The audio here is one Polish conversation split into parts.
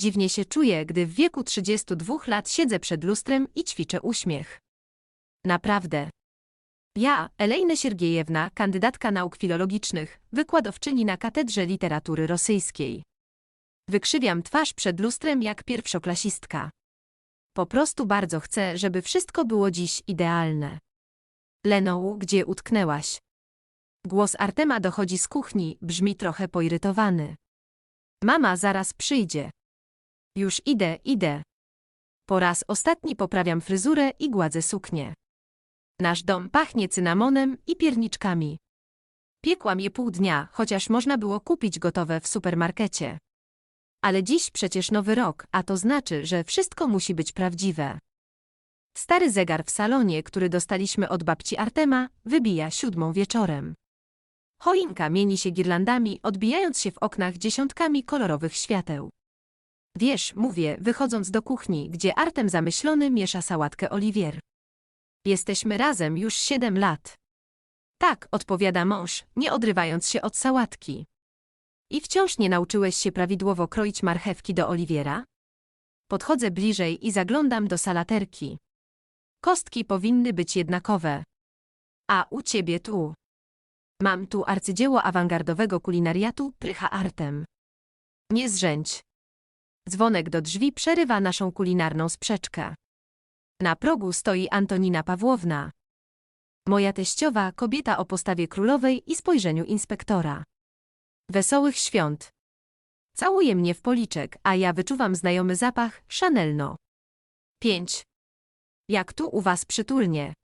Dziwnie się czuję, gdy w wieku 32 lat siedzę przed lustrem i ćwiczę uśmiech. Naprawdę. Ja, Elejna Siergiejewna, kandydatka nauk filologicznych, wykładowczyni na Katedrze Literatury Rosyjskiej. Wykrzywiam twarz przed lustrem jak pierwszoklasistka. Po prostu bardzo chcę, żeby wszystko było dziś idealne. Leno, gdzie utknęłaś? Głos Artema dochodzi z kuchni, brzmi trochę poirytowany. Mama zaraz przyjdzie. Już idę, idę. Po raz ostatni poprawiam fryzurę i gładzę suknię. Nasz dom pachnie cynamonem i pierniczkami. Piekłam je pół dnia, chociaż można było kupić gotowe w supermarkecie. Ale dziś przecież nowy rok, a to znaczy, że wszystko musi być prawdziwe. Stary zegar w salonie, który dostaliśmy od babci Artema, wybija siódmą wieczorem. Choinka mieni się girlandami, odbijając się w oknach dziesiątkami kolorowych świateł. Wiesz, mówię, wychodząc do kuchni, gdzie Artem zamyślony miesza sałatkę Oliwier. Jesteśmy razem już siedem lat. Tak, odpowiada mąż, nie odrywając się od sałatki. I wciąż nie nauczyłeś się prawidłowo kroić marchewki do Oliwiera? Podchodzę bliżej i zaglądam do salaterki. Kostki powinny być jednakowe. A u ciebie tu. Mam tu arcydzieło awangardowego kulinariatu Prycha Artem. Nie zrzędź. Dzwonek do drzwi przerywa naszą kulinarną sprzeczkę. Na progu stoi Antonina Pawłowna. Moja teściowa, kobieta o postawie królowej i spojrzeniu inspektora. Wesołych świąt. Całuje mnie w policzek, a ja wyczuwam znajomy zapach Chanelno. 5. Jak tu u was przytulnie.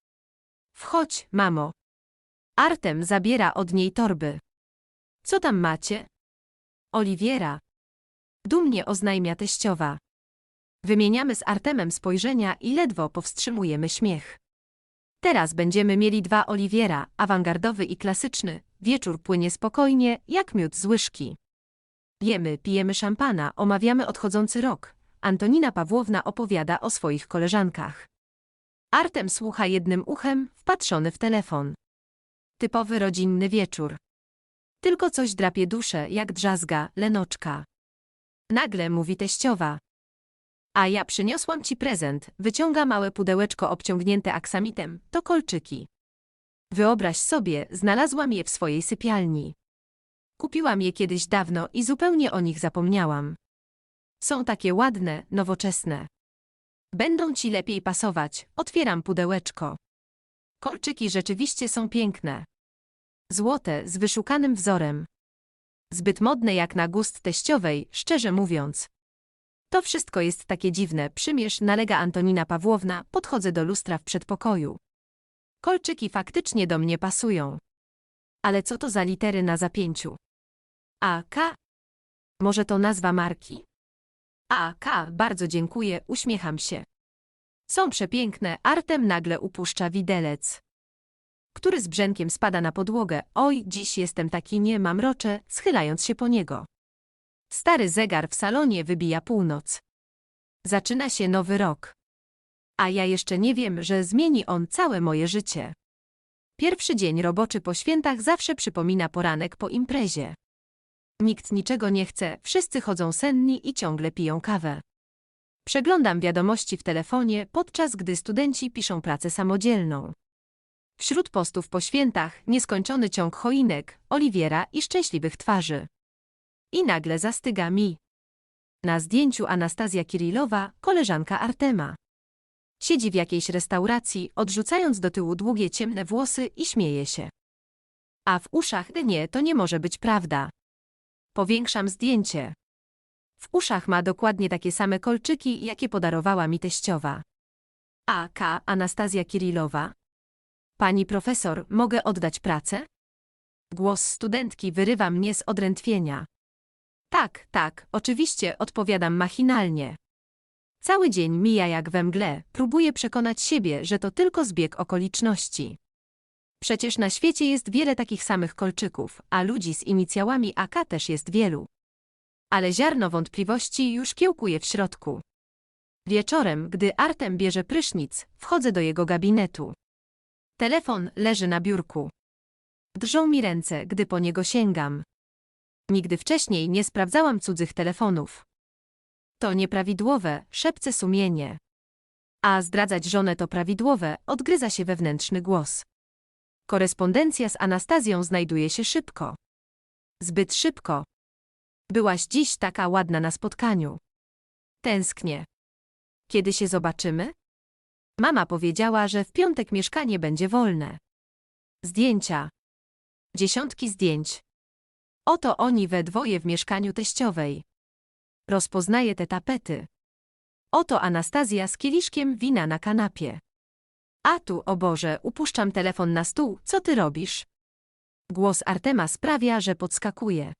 Wchodź, mamo. Artem zabiera od niej torby. Co tam macie? Oliwiera. Dumnie oznajmia teściowa. Wymieniamy z Artemem spojrzenia i ledwo powstrzymujemy śmiech. Teraz będziemy mieli dwa Oliwiera, awangardowy i klasyczny. Wieczór płynie spokojnie, jak miód z łyżki. Jemy, pijemy szampana, omawiamy odchodzący rok. Antonina Pawłowna opowiada o swoich koleżankach. Artem słucha jednym uchem, wpatrzony w telefon. Typowy rodzinny wieczór. Tylko coś drapie duszę, jak drzazga, lenoczka. Nagle mówi teściowa. A ja przyniosłam ci prezent, wyciąga małe pudełeczko obciągnięte aksamitem, to kolczyki. Wyobraź sobie, znalazłam je w swojej sypialni. Kupiłam je kiedyś dawno i zupełnie o nich zapomniałam. Są takie ładne, nowoczesne. Będą ci lepiej pasować, otwieram pudełeczko. Kolczyki rzeczywiście są piękne. Złote, z wyszukanym wzorem. Zbyt modne jak na gust teściowej, szczerze mówiąc. To wszystko jest takie dziwne, przymierz, nalega Antonina Pawłowna, podchodzę do lustra w przedpokoju. Kolczyki faktycznie do mnie pasują. Ale co to za litery na zapięciu? A, K? Może to nazwa marki? A, K, bardzo dziękuję, uśmiecham się. Są przepiękne, Artem nagle upuszcza widelec. Który z brzękiem spada na podłogę, oj, dziś jestem taki nie mamrocze, schylając się po niego. Stary zegar w salonie wybija północ. Zaczyna się nowy rok. A ja jeszcze nie wiem, że zmieni on całe moje życie. Pierwszy dzień roboczy po świętach zawsze przypomina poranek po imprezie. Nikt niczego nie chce, wszyscy chodzą senni i ciągle piją kawę. Przeglądam wiadomości w telefonie, podczas gdy studenci piszą pracę samodzielną. Wśród postów po świętach nieskończony ciąg choinek, Oliwiera i szczęśliwych twarzy. I nagle zastyga mi. Na zdjęciu Anastazja Kirillowa, koleżanka Artema. Siedzi w jakiejś restauracji, odrzucając do tyłu długie ciemne włosy i śmieje się. A w uszach nie, to nie może być prawda. Powiększam zdjęcie. W uszach ma dokładnie takie same kolczyki, jakie podarowała mi teściowa. A. K. Anastazja Kirillowa. Pani profesor, mogę oddać pracę? Głos studentki wyrywa mnie z odrętwienia. Tak, tak, oczywiście, odpowiadam machinalnie. Cały dzień mija jak we mgle, próbuję przekonać siebie, że to tylko zbieg okoliczności. Przecież na świecie jest wiele takich samych kolczyków, a ludzi z inicjałami AK też jest wielu. Ale ziarno wątpliwości już kiełkuje w środku. Wieczorem, gdy Artem bierze prysznic, wchodzę do jego gabinetu. Telefon leży na biurku. Drżą mi ręce, gdy po niego sięgam. Nigdy wcześniej nie sprawdzałam cudzych telefonów. To nieprawidłowe, szepce sumienie. A zdradzać żonę to prawidłowe, odgryza się wewnętrzny głos. Korespondencja z Anastazją znajduje się szybko. Zbyt szybko. Byłaś dziś taka ładna na spotkaniu. Tęsknię. Kiedy się zobaczymy? Mama powiedziała, że w piątek mieszkanie będzie wolne. Zdjęcia. Dziesiątki zdjęć. Oto oni we dwoje w mieszkaniu teściowej. Rozpoznaje te tapety. Oto Anastazja z kieliszkiem wina na kanapie. A tu, o Boże, upuszczam telefon na stół, co ty robisz? Głos Artema sprawia, że podskakuje.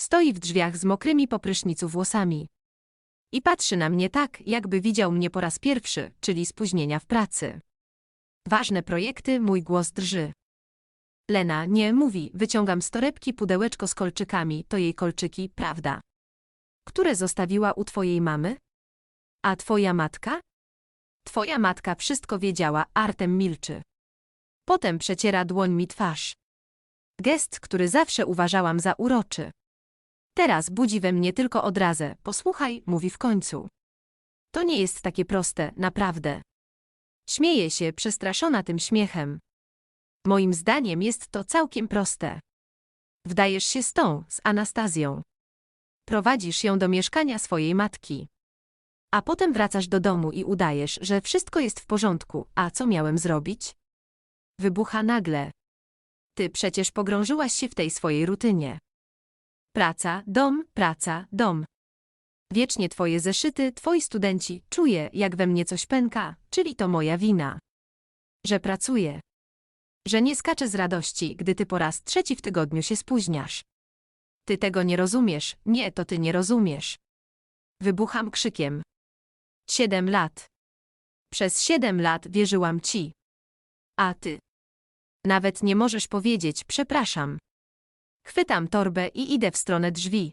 Stoi w drzwiach z mokrymi po prysznicu włosami. I patrzy na mnie tak, jakby widział mnie po raz pierwszy, czyli spóźnienia w pracy. Ważne projekty, mój głos drży. Lena nie mówi, wyciągam z torebki pudełeczko z kolczykami, to jej kolczyki, prawda? Które zostawiła u twojej mamy? A twoja matka? Twoja matka wszystko wiedziała, Artem milczy. Potem przeciera dłońmi twarz. Gest, który zawsze uważałam za uroczy. Teraz budzi we mnie tylko odrazę, posłuchaj, mówi w końcu. To nie jest takie proste, naprawdę. Śmieje się, przestraszona tym śmiechem. Moim zdaniem jest to całkiem proste. Wdajesz się z tą, z Anastazją. Prowadzisz ją do mieszkania swojej matki. A potem wracasz do domu i udajesz, że wszystko jest w porządku, a co miałem zrobić? Wybucha nagle. Ty przecież pogrążyłaś się w tej swojej rutynie. Praca, dom, praca, dom. Wiecznie twoje zeszyty, twoi studenci, czuję, jak we mnie coś pęka, czyli to moja wina. Że pracuję. Że nie skaczę z radości, gdy ty po raz trzeci w tygodniu się spóźniasz. Ty tego nie rozumiesz, nie, to ty nie rozumiesz. Wybucham krzykiem. Siedem lat. Przez siedem lat wierzyłam ci. A ty. Nawet nie możesz powiedzieć przepraszam. Chwytam torbę i idę w stronę drzwi.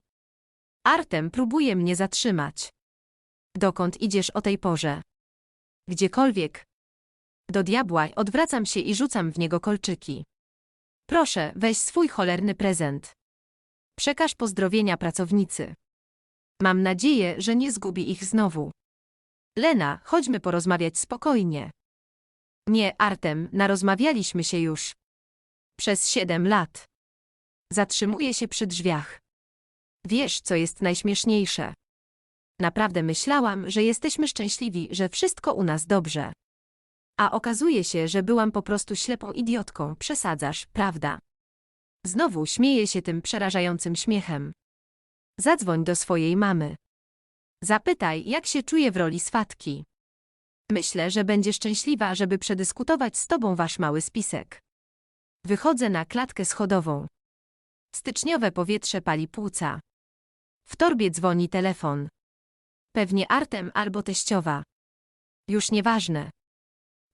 Artem próbuje mnie zatrzymać. Dokąd idziesz o tej porze? Gdziekolwiek. Do diabła odwracam się i rzucam w niego kolczyki. Proszę, weź swój cholerny prezent. Przekaż pozdrowienia pracownicy. Mam nadzieję, że nie zgubi ich znowu. Lena, chodźmy porozmawiać spokojnie. Nie, Artem, narozmawialiśmy się już. Przez siedem lat. Zatrzymuje się przy drzwiach. Wiesz, co jest najśmieszniejsze? Naprawdę myślałam, że jesteśmy szczęśliwi, że wszystko u nas dobrze. A okazuje się, że byłam po prostu ślepą idiotką, przesadzasz, prawda? Znowu śmieje się tym przerażającym śmiechem. Zadzwoń do swojej mamy. Zapytaj, jak się czuje w roli swatki. Myślę, że będzie szczęśliwa, żeby przedyskutować z tobą wasz mały spisek. Wychodzę na klatkę schodową. Styczniowe powietrze pali płuca. W torbie dzwoni telefon. Pewnie Artem albo teściowa. Już nieważne.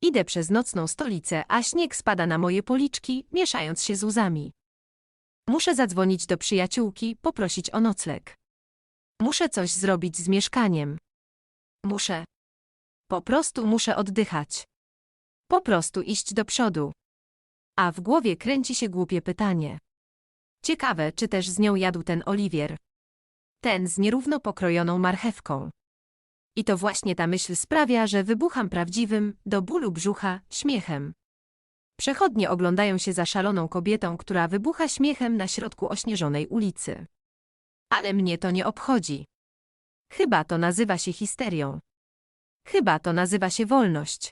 Idę przez nocną stolicę, a śnieg spada na moje policzki, mieszając się z łzami. Muszę zadzwonić do przyjaciółki, poprosić o nocleg. Muszę coś zrobić z mieszkaniem. Muszę. Po prostu muszę oddychać. Po prostu iść do przodu. A w głowie kręci się głupie pytanie. Ciekawe, czy też z nią jadł ten Oliwier. Ten z nierówno pokrojoną marchewką. I to właśnie ta myśl sprawia, że wybucham prawdziwym, do bólu brzucha, śmiechem. Przechodnie oglądają się za szaloną kobietą, która wybucha śmiechem na środku ośnieżonej ulicy. Ale mnie to nie obchodzi. Chyba to nazywa się histerią. Chyba to nazywa się wolność.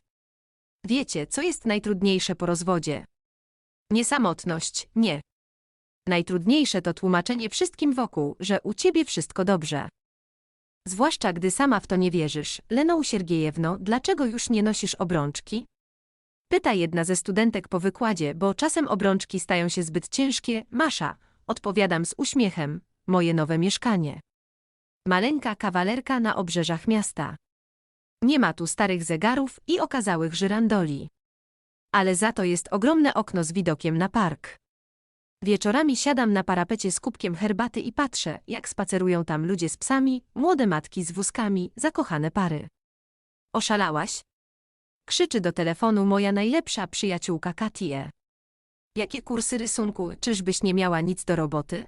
Wiecie, co jest najtrudniejsze po rozwodzie? Niesamotność, nie. Najtrudniejsze to tłumaczenie wszystkim wokół, że u ciebie wszystko dobrze. Zwłaszcza gdy sama w to nie wierzysz. Leną Siergiejewno, dlaczego już nie nosisz obrączki? Pyta jedna ze studentek po wykładzie, bo czasem obrączki stają się zbyt ciężkie. Masza, odpowiadam z uśmiechem, moje nowe mieszkanie. Maleńka kawalerka na obrzeżach miasta. Nie ma tu starych zegarów i okazałych żyrandoli. Ale za to jest ogromne okno z widokiem na park. Wieczorami siadam na parapecie z kubkiem herbaty i patrzę, jak spacerują tam ludzie z psami, młode matki z wózkami, zakochane pary. Oszalałaś? Krzyczy do telefonu moja najlepsza przyjaciółka Katie. Jakie kursy rysunku, czyżbyś nie miała nic do roboty?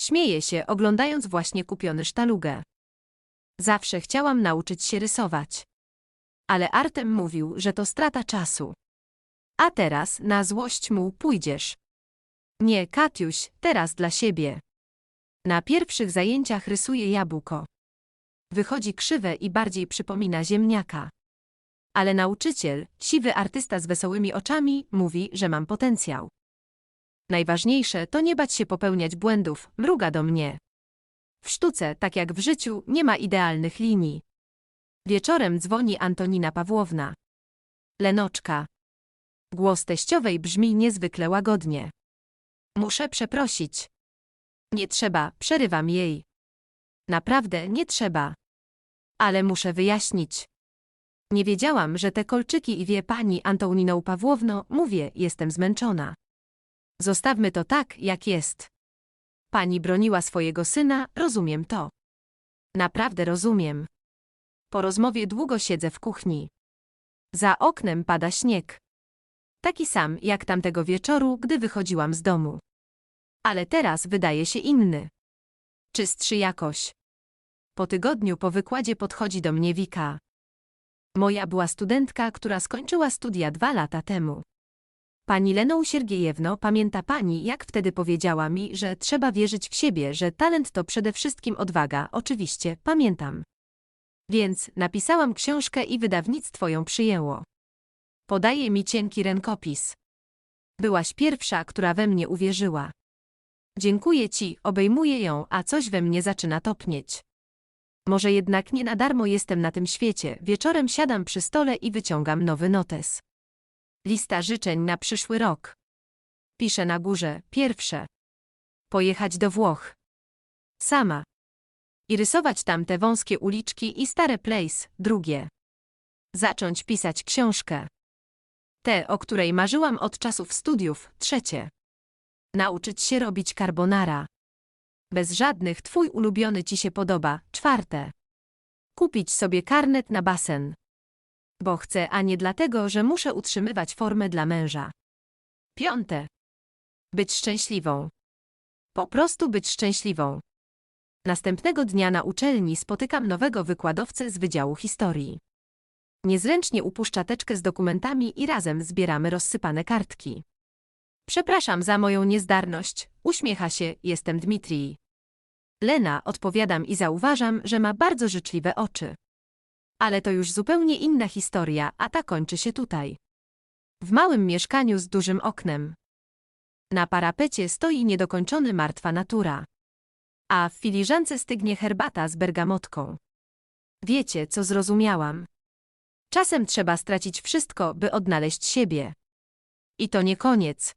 Śmieje się, oglądając właśnie kupiony sztalugę. Zawsze chciałam nauczyć się rysować. Ale Artem mówił, że to strata czasu. A teraz na złość mu pójdziesz. Nie, Katiuś, teraz dla siebie. Na pierwszych zajęciach rysuje jabłko. Wychodzi krzywe i bardziej przypomina ziemniaka. Ale nauczyciel, siwy artysta z wesołymi oczami, mówi, że mam potencjał. Najważniejsze to nie bać się popełniać błędów, mruga do mnie. W sztuce, tak jak w życiu, nie ma idealnych linii. Wieczorem dzwoni Antonina Pawłowna. Lenoczka. Głos teściowej brzmi niezwykle łagodnie. Muszę przeprosić. Nie trzeba, przerywam jej. Naprawdę nie trzeba. Ale muszę wyjaśnić. Nie wiedziałam, że te kolczyki i wie pani Antoniną Pawłowno, mówię, jestem zmęczona. Zostawmy to tak, jak jest. Pani broniła swojego syna, rozumiem to. Naprawdę rozumiem. Po rozmowie długo siedzę w kuchni. Za oknem pada śnieg. Taki sam jak tamtego wieczoru, gdy wychodziłam z domu. Ale teraz wydaje się inny. Czystszy jakoś. Po tygodniu po wykładzie podchodzi do mnie Wika. Moja była studentka, która skończyła studia dwa lata temu. Pani Leną Siergiejewno, pamięta pani, jak wtedy powiedziała mi, że trzeba wierzyć w siebie, że talent to przede wszystkim odwaga, oczywiście, pamiętam. Więc napisałam książkę i wydawnictwo ją przyjęło. Podaje mi cienki rękopis. Byłaś pierwsza, która we mnie uwierzyła. Dziękuję ci, obejmuję ją, a coś we mnie zaczyna topnieć. Może jednak nie na darmo jestem na tym świecie, wieczorem siadam przy stole i wyciągam nowy notes. Lista życzeń na przyszły rok. Piszę na górze, pierwsze. Pojechać do Włoch. Sama. I rysować tam te wąskie uliczki i stare place, drugie. Zacząć pisać książkę. Te, o której marzyłam od czasów studiów, trzecie. Nauczyć się robić carbonara. Bez żadnych twój ulubiony ci się podoba, czwarte. Kupić sobie karnet na basen. Bo chcę, a nie dlatego, że muszę utrzymywać formę dla męża. Piąte. Być szczęśliwą. Po prostu być szczęśliwą. Następnego dnia na uczelni spotykam nowego wykładowcę z Wydziału Historii. Niezręcznie upuszcza teczkę z dokumentami i razem zbieramy rozsypane kartki. Przepraszam za moją niezdarność, uśmiecha się, jestem Dmitrij. Lena, odpowiadam i zauważam, że ma bardzo życzliwe oczy. Ale to już zupełnie inna historia, a ta kończy się tutaj. W małym mieszkaniu z dużym oknem. Na parapecie stoi niedokończony martwa natura. A w filiżance stygnie herbata z bergamotką. Wiecie, co zrozumiałam. Czasem trzeba stracić wszystko, by odnaleźć siebie. I to nie koniec.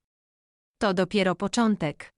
To dopiero początek.